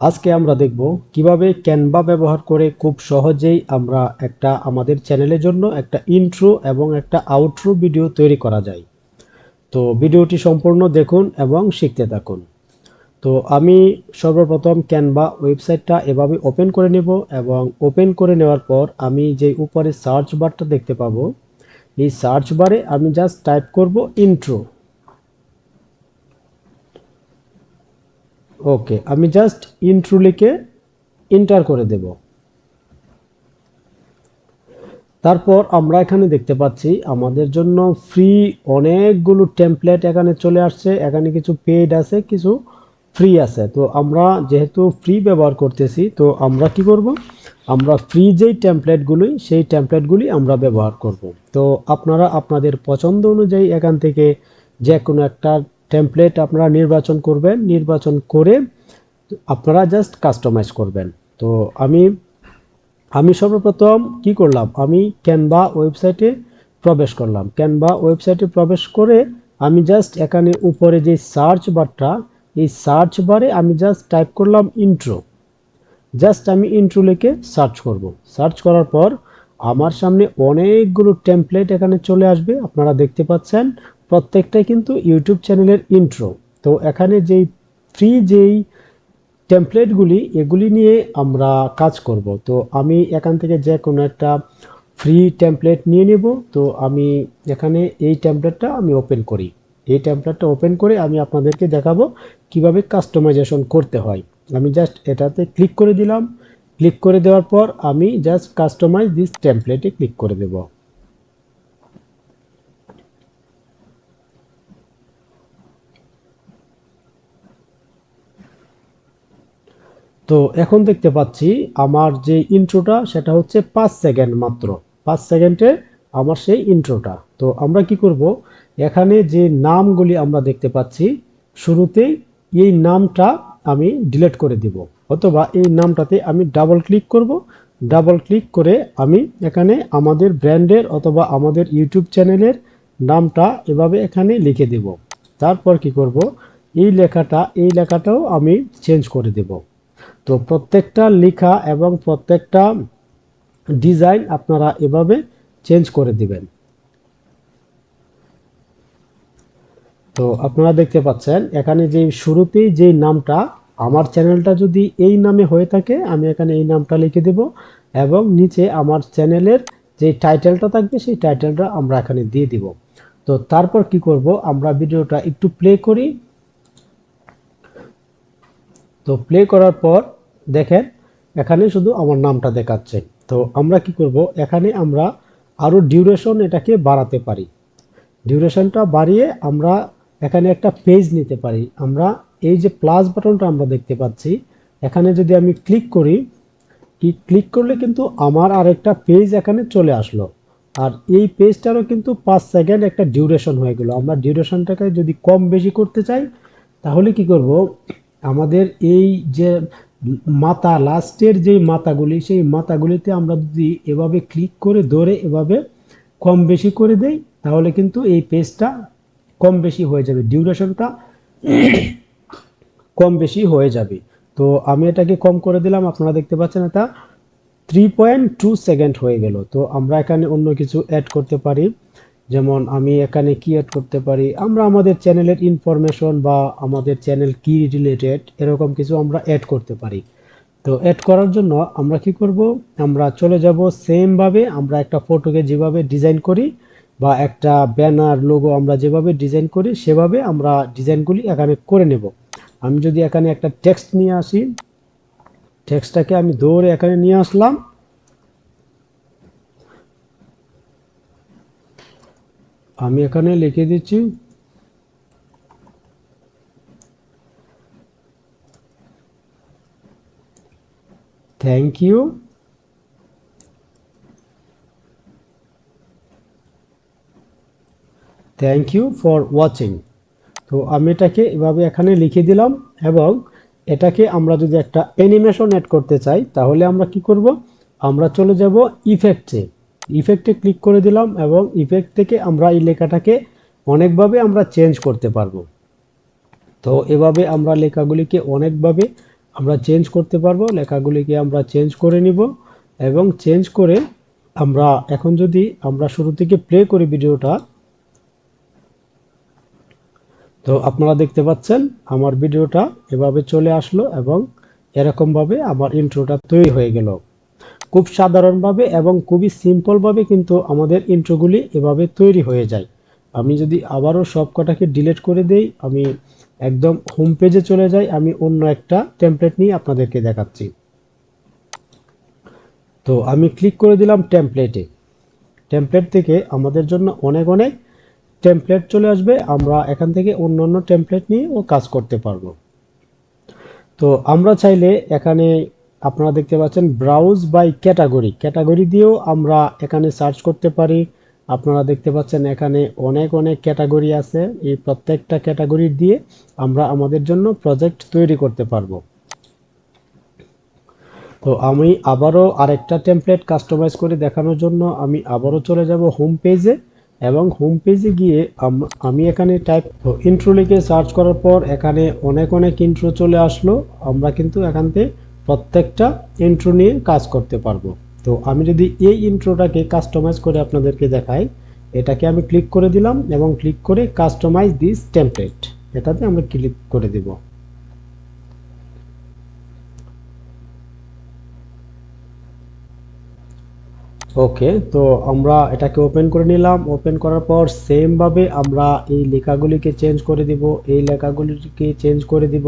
আজকে আমরা দেখব কীভাবে ক্যানভা ব্যবহার করে খুব সহজেই আমরা একটা আমাদের চ্যানেলের জন্য একটা ইন্ট্রো এবং একটা আউট্রো ভিডিও তৈরি করা যায়। তো ভিডিওটি সম্পূর্ণ দেখুন এবং শিখতে থাকুন। তো আমি সর্বপ্রথম ক্যানভা ওয়েবসাইটটা এভাবে ওপেন করে নেব এবং ওপেন করে নেওয়ার পর আমি যে উপরে সার্চ বারটা দেখতে পাবো, এই সার্চ বারে আমি জাস্ট টাইপ করব ইন্ট্রো ওকে আমি জাস্ট ইন্ট্রো লিখে এন্টার করে দেব। তারপর আমরা এখানে দেখতে পাচ্ছি আমাদের জন্য ফ্রি অনেকগুলো টেমপ্লেট এখানে চলে আসছে, এখানে কিছু পেড আছে, কিছু ফ্রি আছে। তো আমরা যেহেতু ফ্রি ব্যবহার করতেছি, তো আমরা কি করব? আমরা ফ্রি যেই টেমপ্লেটগুলি সেই টেমপ্লেটগুলি আমরা ব্যবহার করব। তো আপনারা আপনাদের পছন্দ অনুযায়ী এখান থেকে যে কোনো একটা টেমপ্লেট আপনারা নির্বাচন করবেন, নির্বাচন করে আপনারা জাস্ট কাস্টমাইজ করবেন। তো আমি আমি সর্বপ্রথম কি করলাম? আমি ক্যানভা ওয়েবসাইটে প্রবেশ করলাম। ক্যানভা ওয়েবসাইটে প্রবেশ করে আমি জাস্ট এখানে উপরে যে সার্চ বারটা এই সার্চ বারে আমি জাস্ট টাইপ করলাম ইন্ট্রো জাস্ট আমি ইন্ট্রো লিখে সার্চ করব। সার্চ করার পর আমার সামনে অনেকগুলো টেমপ্লেট এখানে চলে আসবে, আপনারা দেখতে পাচ্ছেন। প্রত্যেকটাই কিন্তু ইউটিউব চ্যানেলের ইন্ট্রো তো এখানে যেই ফ্রি যেই টেমপ্লেটগুলি এগুলি নিয়ে আমরা কাজ করব। তো আমি এখান থেকে যে কোনো একটা ফ্রি টেমপ্লেট নিয়ে নেব। তো আমি এখানে এই টেমপ্লেটটা আমি ওপেন করি। এই টেমপ্লেটটা ওপেন করে আমি আপনাদেরকে দেখাবো কীভাবে কাস্টমাইজেশন করতে হয়। আমি জাস্ট এটাতে ক্লিক করে দিলাম। ক্লিক করে দেওয়ার পর আমি জাস্ট কাস্টমাইজ দিস টেমপ্লেটে ক্লিক করে দেব। তো এখন দেখতে পাচ্ছি আমার যে ইন্ট্রোটা সেটা হচ্ছে পাঁচ সেকেন্ড মাত্র। পাঁচ সেকেন্ডে আমার সেই ইন্ট্রোটা তো আমরা কি করব? এখানে যে নামগুলি আমরা দেখতে পাচ্ছি, শুরুতেই এই নামটা আমি ডিলিট করে দিব। অথবা এই নামটাতে আমি ডাবল ক্লিক করব। ডাবল ক্লিক করে আমি এখানে আমাদের ব্র্যান্ডের অথবা আমাদের ইউটিউব চ্যানেলের নামটা এভাবে এখানে লিখে দেব। তারপর কি করব? এই লেখাটা, এই লেখাটাও আমি চেঞ্জ করে দেব। তো প্রত্যেকটা লেখা এবং প্রত্যেকটা ডিজাইন আপনারা এভাবে চেঞ্জ করে দিবেন। তো আপনারা দেখতে পাচ্ছেন, এখানে যে শুরুতেই যে নামটা, আমার চ্যানেলটা যদি এই নামে হয়ে থাকে, আমি এখানে এই নামটা লিখে দেব এবং নিচে আমার চ্যানেলের যে টাইটেলটা থাকবে, সেই টাইটেলটা আমরা এখানে দিয়ে দিব। তো তারপর কি করব, আমরা ভিডিওটা একটু প্লে করি। তো প্লে করার পর দেখেন এখানে শুধু আমার নামটা দেখাচ্ছে। তো আমরা কি করব? এখানে আমরা আরও ডিউরেশন এটাকে বাড়াতে পারি। ডিউরেশনটা বাড়িয়ে আমরা এখানে একটা পেজ নিতে পারি। আমরা এই যে প্লাস বাটনটা আমরা দেখতে পাচ্ছি, এখানে যদি আমি ক্লিক করি, কি ক্লিক করলে কিন্তু আমার আরেকটা পেজ এখানে চলে আসলো। আর এই পেজটারও কিন্তু পাঁচ সেকেন্ড একটা ডিউরেশন হয়ে গেলো। আমরা ডিউরেশনটাকে যদি কম বেশি করতে চাই, তাহলে কি করব? আমাদের এই যে মাথা লাস্টের যে মাথাগুলি সেই মাথাগুলিতে আমরা যদি এভাবে ক্লিক করে ধরে এভাবে কম বেশি করে দেই, তাহলে কিন্তু এই পেজটা কম বেশি হয়ে যাবে, ডিউরেশনটা কম বেশি হয়ে যাবে। তো আমি এটাকে কম করে দিলাম, আপনারা দেখতে পাচ্ছেন এটা থ্রি পয়েন্ট টু সেকেন্ড হয়ে গেল। তো আমরা এখানে অন্য কিছু অ্যাড করতে পারি। যেমন আমি এখানে কি অ্যাড করতে পারি, আমরা আমাদের চ্যানেলের ইনফরমেশন বা আমাদের চ্যানেল কি রিলেটেড এরকম কিছু আমরা অ্যাড করতে পারি। তো অ্যাড করার জন্য আমরা কি করব? আমরা চলে যাব সেমভাবে আমরা একটা ফটোকে যেভাবে ডিজাইন করি বা একটা ব্যানার লোগো আমরা যেভাবে ডিজাইন করি, সেভাবে আমরা ডিজাইনগুলি এখানে করে নেব। আমি যদি এখানে একটা টেক্সট নিয়ে আসি টেক্সটটাকে আমি দৌড়ে এখানে নিয়ে আসলাম। আমি এখানে লিখে দিচ্ছি। Thank you thank you for watching তো আমি এটাকে এভাবে এখানে লিখে দিলাম এবং এটাকে আমরা যদি একটা অ্যানিমেশন অ্যাড করতে চাই, তাহলে আমরা কি করব? আমরা চলে যাব ইফেক্টে ইফেক্টে ক্লিক করে দিলাম এবং ইফেক্ট থেকে আমরা এই লেখাটাকে অনেকভাবে আমরা চেঞ্জ করতে পারব। তো এভাবে আমরা লেখাগুলিকে অনেকভাবে আমরা চেঞ্জ করতে পারব। লেখাগুলিকে আমরা চেঞ্জ করে নিব এবং চেঞ্জ করে আমরা এখন যদি আমরা শুরু থেকে প্লে করি ভিডিওটা, তো আপনারা দেখতে পাচ্ছেন আমার ভিডিওটা এভাবে চলে আসলো এবং এরকমভাবে আমার ইন্ট্রোটা তৈরি হয়ে গেল। খুব সাধারণভাবে এবং খুবই সিম্পলভাবে কিন্তু আমাদের ইন্ট্রোগুলি এভাবে তৈরি হয়ে যায়। আমি যদি আবারও সব কটাকে ডিলিট করে দেই, আমি একদম হোম পেজে চলে যাই, আমি অন্য একটা টেমপ্লেট নিয়ে আপনাদেরকে দেখাচ্ছি। তো আমি ক্লিক করে দিলাম টেমপ্লেটে টেমপ্লেট থেকে আমাদের জন্য অনেক অনেক টেমপ্লেট চলে আসবে, আমরা এখান থেকে অন্য অন্য টেমপ্লেট নিয়ে ও কাজ করতে পারব। তো আমরা চাইলে এখানে আপনারা দেখতে পাচ্ছেন ব্রাউজ বাই ক্যাটাগরি ক্যাটাগরি দিয়েও আমরা এখানে সার্চ করতে পারি। আপনারা দেখতে পাচ্ছেন এখানে অনেক অনেক ক্যাটাগরি আছে। এই প্রত্যেকটা ক্যাটাগরি দিয়ে আমরা আমাদের জন্য প্রজেক্ট তৈরি করতে পারব। তো আমি আবারও আরেকটা টেমপ্লেট কাস্টমাইজ করে দেখানোর জন্য আমি আবারও চলে যাব হোম পেজে এবং হোম পেজে গিয়ে আমি এখানে টাইপ ইন্ট্রো লিখে সার্চ করার পর এখানে অনেক অনেক ইন্ট্রো চলে আসলো। আমরা কিন্তু এখান থেকে প্রত্যেকটা ইন্ট্রো নিয়ে কাজ করতে পারব। তো আমি যদি এই ইন্ট্রোটাকে কাস্টমাইজ করে আপনাদেরকে দেখাই, এটাকে আমি ক্লিক করে দিলাম এবং ক্লিক করে কাস্টমাইজ দিস টেমপ্লেট এটাতে আমরা ক্লিক করে দিব। ওকে, তো আমরা এটাকে ওপেন করে নিলাম। ওপেন করার পর সেমভাবে আমরা এই লেখাগুলিকে চেঞ্জ করে দিব। এই লেখাগুলিকে চেঞ্জ করে দিব।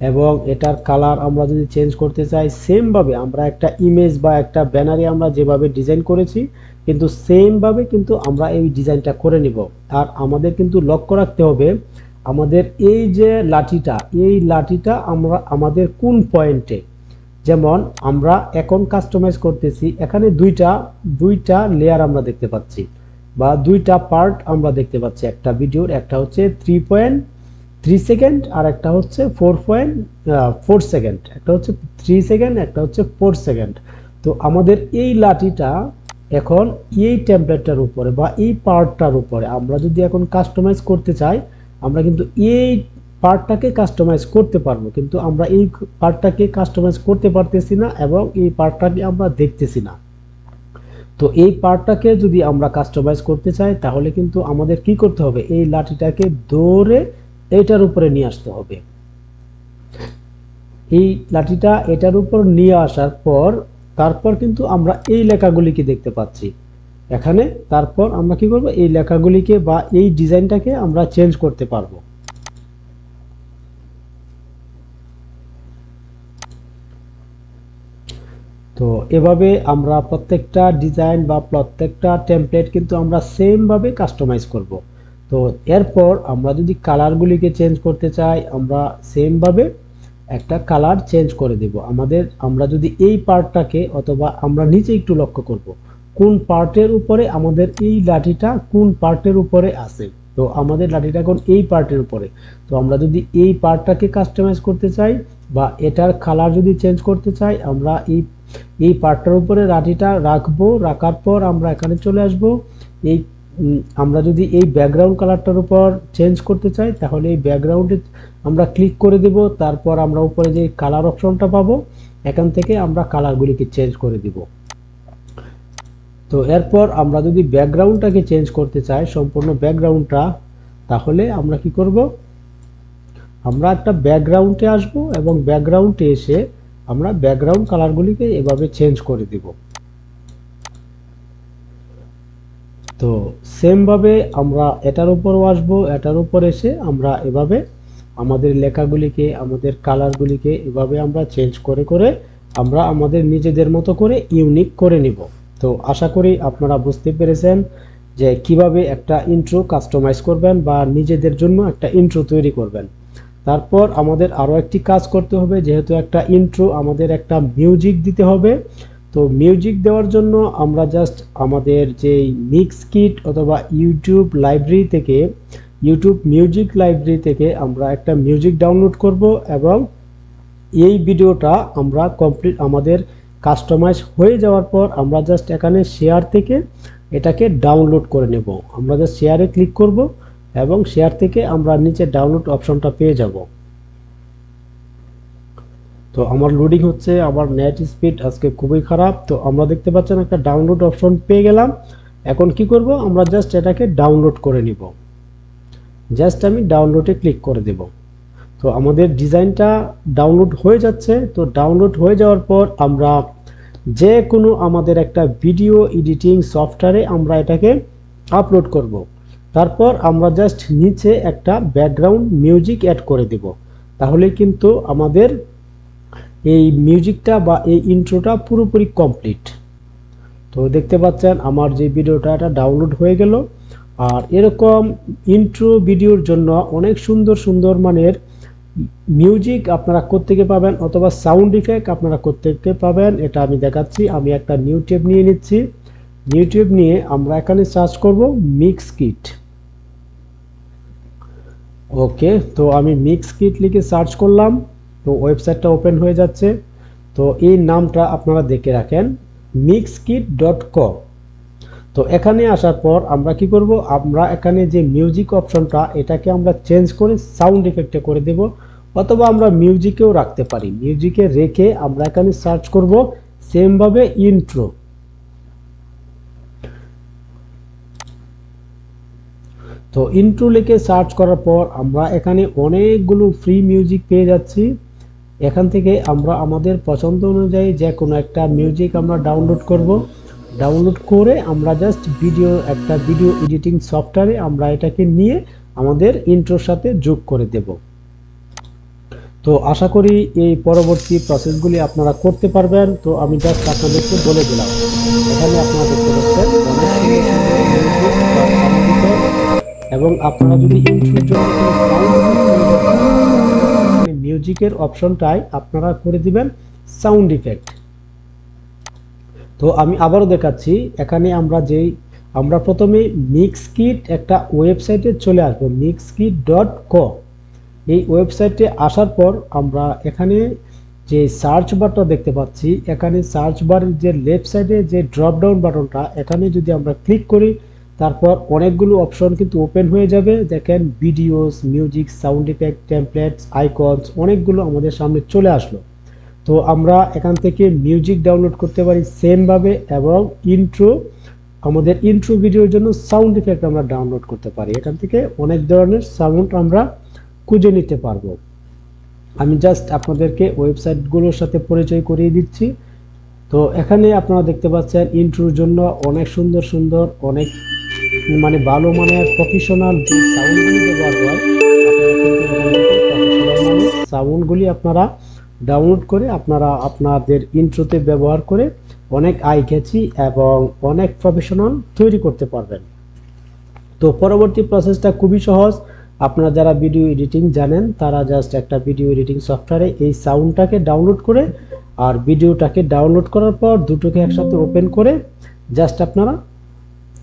এবং এটার কালার আমরা যদি চেঞ্জ করতে চাই সেমভাবে আমরা একটা ইমেজ বা একটা ব্যানারে আমরা যেভাবে ডিজাইন করেছি, কিন্তু সেমভাবে কিন্তু আমরা এই ডিজাইনটা করে নিব। আর আমাদের কিন্তু লক্ষ্য রাখতে হবে, আমাদের এই যে লাঠিটা, এই লাঠিটা আমরা, আমাদের কোন পয়েন্টে যেমন আমরা এখন কাস্টমাইজ করতেছি, এখানে দুইটা দুইটা লেয়ার আমরা দেখতে পাচ্ছি, বা দুইটা পার্ট আমরা দেখতে পাচ্ছি। একটা ভিডিওর একটা হচ্ছে থ্রি পয়েন্ট থ্রি সেকেন্ড আর একটা হচ্ছে ফোর পয়েন্ট ফোর সেকেন্ড একটা হচ্ছে থ্রি সেকেন্ড একটা হচ্ছে ফোর সেকেন্ড তো আমাদের এই লাঠিটা এখন এই টেম্পারেটার উপরে বা এই পার্টটার উপরে আমরা যদি এখন কাস্টমাইজ করতে চাই, আমরা কিন্তু এই পার্টটাকে কাস্টমাইজ করতে পারব। কিন্তু আমরা এই পার্টটাকে কাস্টমাইজ করতে পারতেছি না এবং এই পার্টটাকে আমরা দেখতেছি না। তো এই পার্টটাকে যদি আমরা কাস্টমাইজ করতে চাই, তাহলে কিন্তু আমাদের কি করতে হবে? এই লাঠিটাকে দৌড়ে এটার উপরে নিয়ে আসতে হবে। এই লাঠিটা এটার উপর নিয়ে আসার পর, তারপর কিন্তু আমরা এই লেখাগুলিকে দেখতে পাচ্ছি। এখানে তারপর আমরা কি করব? এই লেখাগুলিকে বা এই ডিজাইনটাকে আমরা চেঞ্জ করতে পারব। তো এভাবে আমরা প্রত্যেকটা ডিজাইন বা প্রত্যেকটা টেমপ্লেট কিন্তু আমরা সেমভাবে কাস্টমাইজ করব। তো এরপর আমরা যদি কালারগুলিকে চেঞ্জ করতে চাই, আমরা সেমভাবে একটা কালার চেঞ্জ করে দেব। আমাদের, আমরা যদি এই পার্টটাকে অথবা আমরা নিচে একটু লক্ষ্য করব, কোন পার্টের উপরে আমাদের এই লাঠিটা কোন পার্টের উপরে আছে? তো আমাদের লাঠিটা এখন এই পার্টের উপরে। তো আমরা যদি এই পার্টটাকে কাস্টমাইজ করতে চাই বা এটার কালার যদি চেঞ্জ করতে চাই, আমরা এই এই পার্টটার উপরে লাঠিটা রাখব, রাখার পর আমরা এখানে চলে আসব। এই আমরা যদি এই ব্যাকগ্রাউন্ড কালারটার উপর চেঞ্জ করতে চাই, তাহলে এই ব্যাকগ্রাউন্ডে আমরা ক্লিক করে দেব, তারপর আমরা উপরে যে কালার অপশনটা পাবো, এখান থেকে আমরা কালারগুলিকে চেঞ্জ করে দিব। তো এরপর আমরা যদি ব্যাকগ্রাউন্ডটাকে চেঞ্জ করতে চাই, সম্পূর্ণ ব্যাকগ্রাউন্ডটা তাহলে আমরা কি করব? আমরা একটা ব্যাকগ্রাউন্ডে আসব এবং ব্যাকগ্রাউন্ডে এসে আমরা ব্যাকগ্রাউন্ড কালারগুলিকে এভাবে চেঞ্জ করে দিব। তো সেমভাবে আমরা এটার উপরও আসব, এটার উপর এসে আমরা এভাবে আমাদের লেখাগুলিকে, আমাদের কালারগুলিকে এভাবে আমরা চেঞ্জ করে করে আমরা আমাদের নিজেদের মতো করে ইউনিক করে নিব। তো আশা করি আপনারা বুঝতে পেরেছেন যে কীভাবে একটা ইন্ট্রো কাস্টমাইজ করবেন বা নিজেদের জন্য একটা ইন্ট্রো তৈরি করবেন। তারপর আমাদের আরও একটি কাজ করতে হবে, যেহেতু একটা ইন্ট্রো আমাদের একটা মিউজিক দিতে হবে তো মিউজিক দেওয়ার জন্য আমরা জাস্ট আমাদের যে মিক্স কিট অথবা ইউটিউব লাইব্রেরি থেকে ইউটিউব মিউজিক লাইব্রেরি থেকে আমরা একটা মিউজিক ডাউনলোড করব এবং এই ভিডিওটা আমরা কমপ্লিট আমাদের কাস্টমাইজ হয়ে যাওয়ার পর আমরা জাস্ট এখানে শেয়ার থেকে এটাকে ডাউনলোড করে নেব। আমরা জাস্ট শেয়ারে ক্লিক করব এবং শেয়ার থেকে আমরা নিচে ডাউনলোড অপশনটা পেয়ে যাব। তো আমার লোডিং হচ্ছে, আমার নেট স্পিড আজকে খুবই খারাপ। তো আমরা দেখতে পাচ্ছেন একটা ডাউনলোড অপশন পেয়ে গেলাম। এখন কি করব? আমরা জাস্ট এটাকে ডাউনলোড করে নিব। জাস্ট আমি ডাউনলোডে ক্লিক করে দেব। তো আমাদের ডিজাইনটা ডাউনলোড হয়ে যাচ্ছে। তো ডাউনলোড হয়ে যাওয়ার পর আমরা যে কোনো আমাদের একটা ভিডিও এডিটিং সফটওয়্যারে আমরা এটাকে আপলোড করব। তারপর আমরা জাস্ট নিচে একটা ব্যাকগ্রাউন্ড মিউজিক অ্যাড করে দেব। তাহলে কিন্তু আমাদের এই মিউজিকটা বা এই ইন্ট্রোটা পুরোপুরি কমপ্লিট তো দেখতে পাচ্ছেন, আমার যে ভিডিওটা এটা ডাউনলোড হয়ে গেল। আর এরকম ইন্ট্রো ভিডিওর জন্য অনেক সুন্দর সুন্দর মানের মিউজিক আপনারা কোত্থেকে পাবেন অথবা সাউন্ড ইফেক্ট আপনারা কোত্থেকে পাবেন, এটা আমি দেখাচ্ছি। আমি একটা নিউটিউব নিয়ে নিচ্ছি। ইউটিউব নিয়ে আমরা এখানে সার্চ করব মিক্স কিট ওকে তো আমি মিক্স কিট লিখে সার্চ করলাম। তো ওয়েবসাইটটা ওপেন হয়ে যাচ্ছে। তো এই নামটা আপনারা দেখে রাখেন মিক্স কিট ডট কম তো এখানে আসার পর আমরা কি করব? আমরা এখানে যে মিউজিক অপশনটা এটাকে আমরা চেঞ্জ করে সাউন্ড ইফেক্টে করে দেব, অথবা আমরা মিউজিকেও রাখতে পারি। মিউজিকে রেখে আমরা এখানে সার্চ করব সেমভাবে ইন্ট্রো তো ইন্ট্রো লিখে সার্চ করার পর আমরা এখানে অনেকগুলো ফ্রি মিউজিক পেয়ে যাচ্ছি। এখান থেকে আমরা আমাদের পছন্দ অনুযায়ী যে কোনো একটা মিউজিক আমরা ডাউনলোড করব। ডাউনলোড করে আমরা জাস্ট ভিডিও একটা ভিডিও এডিটিং সফটওয়্যারে আমরা এটাকে নিয়ে আমাদের ইন্ট্রোর সাথে যোগ করে দেব। তো আশা করি এই পরবর্তী প্রসেসগুলি আপনারা করতে পারবেন। তো আমি জাস্ট আপনাদেরকে বলে দিলাম। এখানে আপনারা দেখতে পাচ্ছেন এবং আপনারা যদি ইন্ট্রোর জন্য মিউজিকের অপশনটাই আপনারা করে দিবেন সাউন্ড ইফেক্ট তো আমি আবারও দেখাচ্ছি, এখানে আমরা যেই, আমরা প্রথমে মিক্স কিট একটা ওয়েবসাইটে চলে আসব মিক্স কিট ডট কম এই ওয়েবসাইটে আসার পর আমরা এখানে যে সার্চ বারটা দেখতে পাচ্ছি, এখানে সার্চ বারের যে লেফট সাইডে যে ড্রপ ডাউন বাটনটা এখানে যদি আমরা ক্লিক করি তারপর অনেকগুলো অপশন কিন্তু ওপেন হয়ে যাবে। দেখেন videos music sound effect templates icons অনেকগুলো আমাদের সামনে চলে আসলো। তো আমরা এখান থেকে মিউজিক ডাউনলোড করতে পারি সেমভাবে এবং ইন্ট্রো আমাদের ইন্ট্রো ভিডিওর জন্য সাউন্ড ইফেক্ট আমরা ডাউনলোড করতে পারি। এখান থেকে অনেক ধরনের সাউন্ড আমরা খুঁজে নিতে পারব। আমি জাস্ট আপনাদেরকে ওয়েবসাইটগুলোর সাথে পরিচয় করিয়ে দিচ্ছি। তো এখানে আপনারা দেখতে পাচ্ছেন ইন্ট্রোর জন্য অনেক সুন্দর সুন্দর, অনেক মানে ভালো মানের প্রফেশনাল যে সাউন্ডগুলি ব্যবহার হয় সাউন্ডগুলি আপনারা ডাউনলোড করে আপনারা আপনাদের ইন্ট্রোতে ব্যবহার করে অনেক আই ক্যাচি এবং অনেক প্রফেশনাল তৈরি করতে পারবেন। তো পরবর্তী প্রসেসটা খুবই সহজ। আপনারা যারা ভিডিও এডিটিং জানেন, তারা জাস্ট একটা ভিডিও এডিটিং সফটওয়্যারে এই সাউন্ডটাকে ডাউনলোড করে আর ভিডিওটাকে ডাউনলোড করার পর দুটোকে একসাথে ওপেন করে জাস্ট আপনারা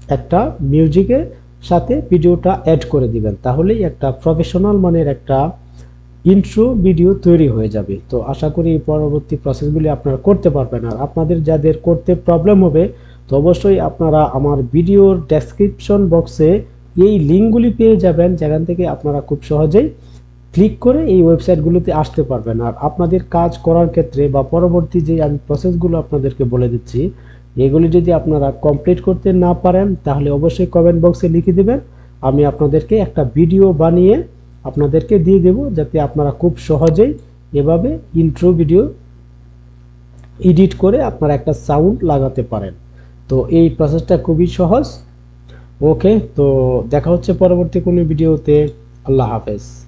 একটা মিউজিকের সাথে ভিডিওটা অ্যাড করে দিবেন। তাহলেই একটা প্রফেশনাল মানের একটা ইন্ট্রো ভিডিও তৈরি হয়ে যাবে। তো আশা করি পরবর্তী প্রসেসগুলি আপনারা করতে পারবেন। আর আপনাদের যাদের করতে প্রবলেম হবে, তো অবশ্যই আপনারা আমার ভিডিওর ডেসক্রিপশন বক্সে এই লিঙ্কগুলি পেয়ে যাবেন। যেখান থেকে আপনারা খুব সহজেই ক্লিক করে এই ওয়েবসাইটগুলোতে আসতে পারবেন। আর আপনাদের কাজ করার ক্ষেত্রে বা পরবর্তী যে আমি প্রসেসগুলো আপনাদেরকে বলে দিচ্ছি এগুলি যদি আপনারা কমপ্লিট করতে না পারেন, তাহলে অবশ্যই কমেন্ট বক্সে লিখে দেবেন। আমি আপনাদেরকে একটা ভিডিও বানিয়ে আপনাদেরকে দিয়ে দেব, যাতে আপনারা খুব সহজেই এভাবে ইন্ট্রো ভিডিও এডিট করে আপনারা একটা সাউন্ড লাগাতে পারেন। তো এই প্রসেসটা খুবই সহজ। ওকে তো দেখা হচ্ছে পরবর্তী কোনো ভিডিওতে আল্লাহ হাফেজ।